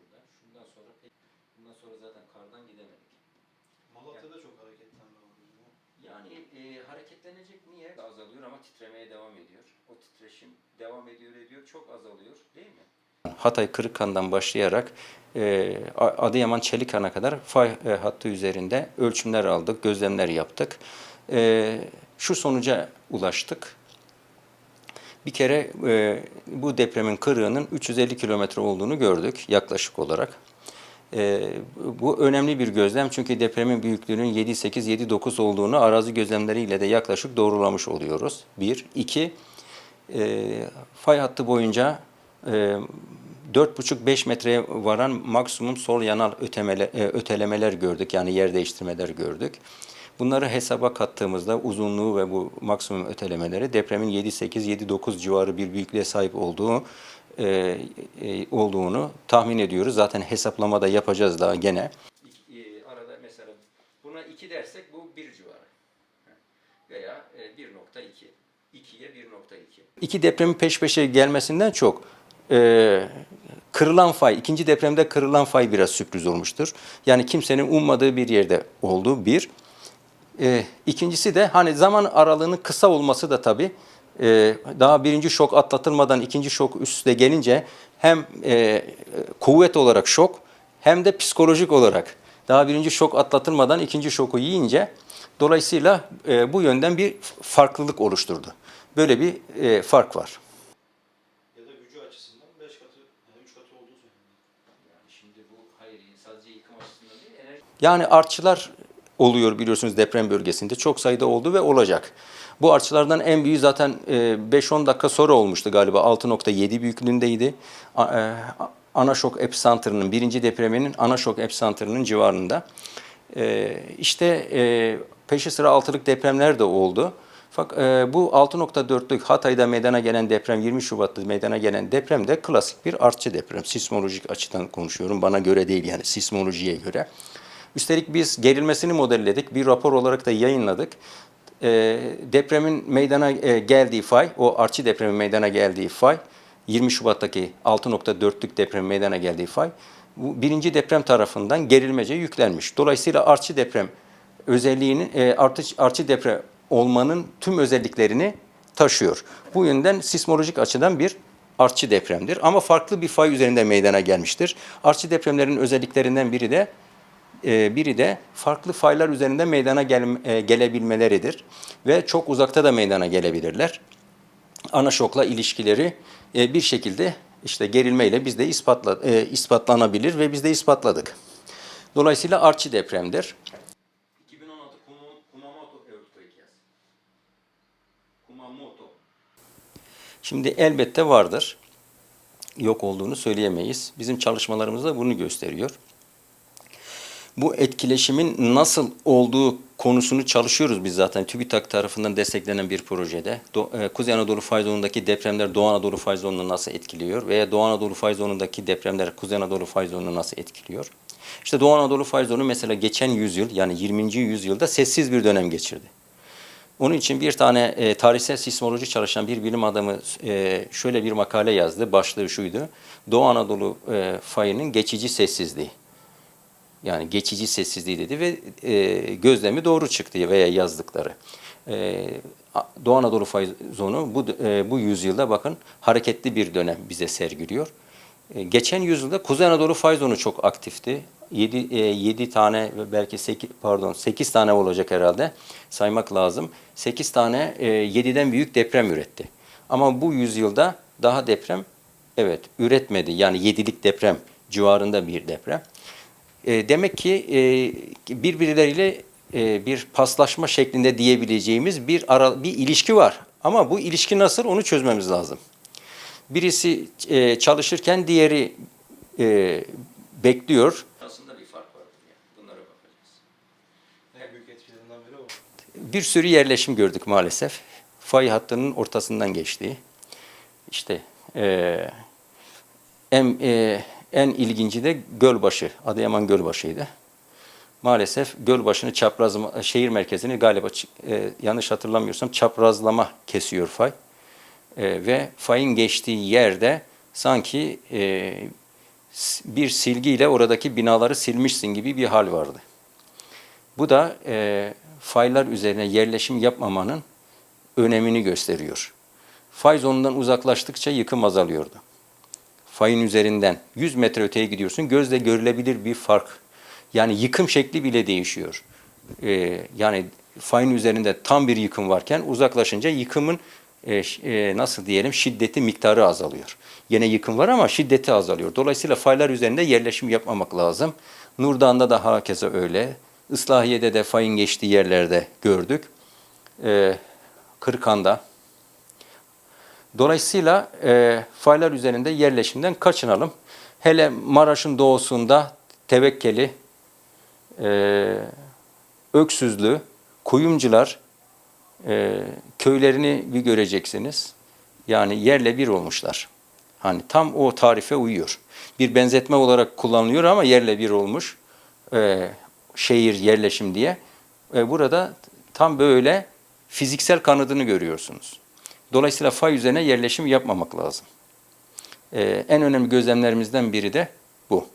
şurada. Şundan sonra pek, bundan sonra zaten kardan gidemedik. Malatya'da çok hareketlenme var. Yani e, hareketlenecek niye? Azalıyor ama titremeye devam ediyor. O titreşim devam ediyor ediyor çok azalıyor değil mi? Hatay Kırıkkan'dan başlayarak e, Adıyaman Çelikhan'a kadar fay e, hattı üzerinde ölçümler aldık, gözlemler yaptık. E, şu sonuca ulaştık. Bir kere e, bu depremin kırığının 350 kilometre olduğunu gördük yaklaşık olarak. E, bu önemli bir gözlem çünkü depremin büyüklüğünün 7.8-7.9 olduğunu arazi gözlemleriyle de yaklaşık doğrulamış oluyoruz. Bir. iki e, fay hattı boyunca e, 4,5-5 metreye varan maksimum sol yanal ötemele, e, ötelemeler gördük. Yani yer değiştirmeler gördük. Bunları hesaba kattığımızda uzunluğu ve bu maksimum ötelemeleri depremin 7-8-7-9 civarı bir büyüklüğe sahip olduğu e, e, olduğunu tahmin ediyoruz. Zaten hesaplamada yapacağız daha gene. arada mesela buna 2 dersek bu 1 civarı veya e, 1.2. 2'ye 1.2. İki depremin peş peşe gelmesinden çok e, kırılan fay, ikinci depremde kırılan fay biraz sürpriz olmuştur. Yani kimsenin ummadığı bir yerde olduğu bir. E, ikincisi de hani zaman aralığının kısa olması da tabii e, daha birinci şok atlatılmadan ikinci şok üst üste gelince hem e, kuvvet olarak şok hem de psikolojik olarak daha birinci şok atlatılmadan ikinci şoku yiyince dolayısıyla e, bu yönden bir farklılık oluşturdu. Böyle bir e, fark var. Ya da gücü açısından 5 katı, yani 3 katı olduğu söyleniyor. Yani şimdi bu hayır sadece yıkım açısından değil enerji... Yani artçılar oluyor biliyorsunuz deprem bölgesinde. Çok sayıda oldu ve olacak. Bu artçılardan en büyüğü zaten e, 5-10 dakika sonra olmuştu galiba. 6.7 büyüklüğündeydi. E, Ana şok epicenter'ının, birinci depreminin ana şok epicenter'ının civarında. E, işte e, peşi sıra altılık depremler de oldu. E, bu 6.4'lük Hatay'da meydana gelen deprem, 20 Şubat'ta meydana gelen deprem de klasik bir artçı deprem. Sismolojik açıdan konuşuyorum. Bana göre değil yani sismolojiye göre. Üstelik biz gerilmesini modelledik. Bir rapor olarak da yayınladık. E, depremin meydana e, geldiği fay, o artçı depremin meydana geldiği fay, 20 Şubat'taki 6.4'lük deprem meydana geldiği fay, bu birinci deprem tarafından gerilmece yüklenmiş. Dolayısıyla artçı deprem özelliğinin, e, artış, artçı deprem olmanın tüm özelliklerini taşıyor. Bu yönden sismolojik açıdan bir artçı depremdir. Ama farklı bir fay üzerinde meydana gelmiştir. Artçı depremlerin özelliklerinden biri de biri de farklı faylar üzerinde meydana gel, e, gelebilmeleridir. Ve çok uzakta da meydana gelebilirler. Ana şokla ilişkileri e, bir şekilde işte gerilmeyle bizde ispatla, e, ispatlanabilir ve biz de ispatladık. Dolayısıyla artçı depremdir. 2016 Kumamoto. Kumamoto. Şimdi elbette vardır. Yok olduğunu söyleyemeyiz. Bizim çalışmalarımız da bunu gösteriyor bu etkileşimin nasıl olduğu konusunu çalışıyoruz biz zaten. TÜBİTAK tarafından desteklenen bir projede. Do, e, Kuzey Anadolu fay zonundaki depremler Doğu Anadolu fay zonunu nasıl etkiliyor veya Doğu Anadolu fay zonundaki depremler Kuzey Anadolu fay zonunu nasıl etkiliyor? İşte Doğu Anadolu fay zonu mesela geçen yüzyıl yani 20. yüzyılda sessiz bir dönem geçirdi. Onun için bir tane e, tarihsel sismoloji çalışan bir bilim adamı e, şöyle bir makale yazdı. Başlığı şuydu. Doğu Anadolu e, fayının geçici sessizliği. Yani geçici sessizliği dedi ve e, gözlemi doğru çıktı veya yazdıkları. E, Doğu Anadolu fay zonu bu, e, bu yüzyılda bakın hareketli bir dönem bize sergiliyor. E, geçen yüzyılda Kuzey Anadolu fay zonu çok aktifti. 7, e, 7 tane belki 8 pardon 8 tane olacak herhalde saymak lazım. 8 tane e, 7'den büyük deprem üretti. Ama bu yüzyılda daha deprem evet üretmedi. Yani 7'lik deprem civarında bir deprem. E, demek ki e, birbirleriyle e, bir paslaşma şeklinde diyebileceğimiz bir ara, bir ilişki var. Ama bu ilişki nasıl onu çözmemiz lazım. Birisi e, çalışırken diğeri e, bekliyor. Aslında bir fark var. Bunlara bakacağız. En büyük etkilerinden biri o. Bir sürü yerleşim gördük maalesef. Fay hattının ortasından geçtiği. İşte e, en e, en ilginci de Gölbaşı, Adıyaman Gölbaşı'ydı. Maalesef Gölbaşı'nı çaprazlama, şehir merkezini galiba e, yanlış hatırlamıyorsam çaprazlama kesiyor fay. E, ve fayın geçtiği yerde sanki e, bir silgiyle oradaki binaları silmişsin gibi bir hal vardı. Bu da e, faylar üzerine yerleşim yapmamanın önemini gösteriyor. Fay zonundan uzaklaştıkça yıkım azalıyordu. Fayın üzerinden 100 metre öteye gidiyorsun, gözle görülebilir bir fark. Yani yıkım şekli bile değişiyor. Ee, yani fayın üzerinde tam bir yıkım varken uzaklaşınca yıkımın e, e, nasıl diyelim şiddeti miktarı azalıyor. Yine yıkım var ama şiddeti azalıyor. Dolayısıyla faylar üzerinde yerleşim yapmamak lazım. Nurdağ'ında da hakeza öyle. Islahiye'de de fayın geçtiği yerlerde gördük. Ee, Kırıkan'da. Dolayısıyla e, faylar üzerinde yerleşimden kaçınalım. Hele Maraş'ın doğusunda Tevekkeli, e, Öksüzlü, Kuyumcular e, köylerini bir göreceksiniz. Yani yerle bir olmuşlar. Hani tam o tarife uyuyor. Bir benzetme olarak kullanılıyor ama yerle bir olmuş. E, şehir yerleşim diye. E, burada tam böyle fiziksel kanıdını görüyorsunuz. Dolayısıyla fay üzerine yerleşim yapmamak lazım. E, en önemli gözlemlerimizden biri de bu.